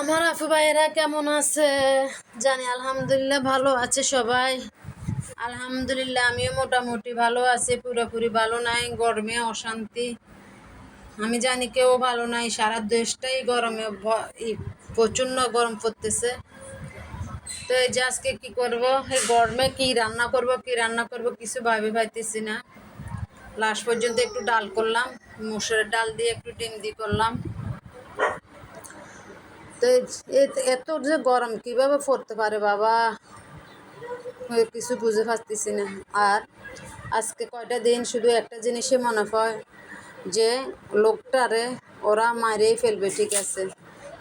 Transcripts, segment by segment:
আমার আফু ভাইয়েরা কেমন আছে? জানি আলহামদুলিল্লাহ ভালো আছে সবাই। আলহামদুলিল্লাহ, আমিও মোটামুটি ভালো আছি, পুরোপুরি ভালো নাই, গরমে অশান্তি। আমি জানি কেউ ভালো নাই, সারা দেশটাই গরমে প্রচণ্ড গরম পড়তেছে। তো এই যে আজকে কি করব? এই গরমে কি রান্না করব, কি রান্না করব কিছু ভাবে পাইতেছি না। লাস্ট পর্যন্ত একটু ডাল করলাম, মুসুরের ডাল দিয়ে একটু ডিম দিয়ে করলাম। তো এত যে গরম, কীভাবে পড়তে পারে বাবা? কিছু বুঝে পারতেছি না। আর আজকে কয়টা দিন শুধু একটা জিনিসই মনে হয় যে, লোকটারে ওরা মারেই ফেলবে, ঠিক আছে?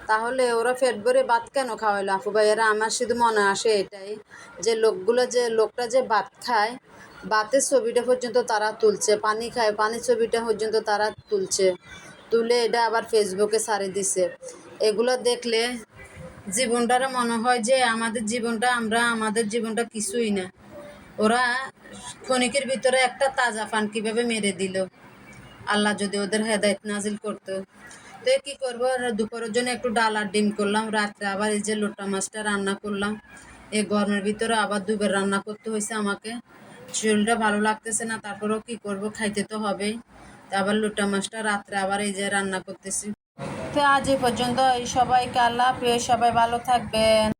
তাহলে ওরা পেট ভরে ভাত কেন খাওয়াইলো? আপু ভাইয়েরা, আমার শুধু মনে আসে এটাই যে, লোকগুলো যে, লোকটা যে ভাত খায়, ভাতের ছবিটা পর্যন্ত তারা তুলছে, পানি খায়, পানির ছবিটা পর্যন্ত তারা তুলছে, তুলে এটা আবার ফেসবুকে ছাড়ে দিছে। এগুলো দেখলে জীবনটারে মনে হয় যে আমাদের জীবনটা আমরা, আমাদের জীবনটা কিছুই না। ওরা ক্ষণিকের ভিতরে একটা তাজা পান কীভাবে মেরে দিল? আল্লাহ যদি ওদের হেদায়ত নাজিল করতো। তো কি করব? দুপুরের জন্য একটু ডাল আর ডিম করলাম, রাত্রে আবার এই যে লোটা মাছটা রান্না করলাম। এই গরমের ভিতরে আবার দুবার রান্না করতে হয়েছে আমাকে। শরীরটা ভালো লাগতেছে না, তারপরেও কি করব? খাইতে তো হবেই। আবার লোটা মাছটা রাত্রে আবার এই যে রান্না করতেছি। আজ এই পর্যন্ত এই সবাইকে আল্লাহ প্রিয় সবাই ভালো থাকবেন।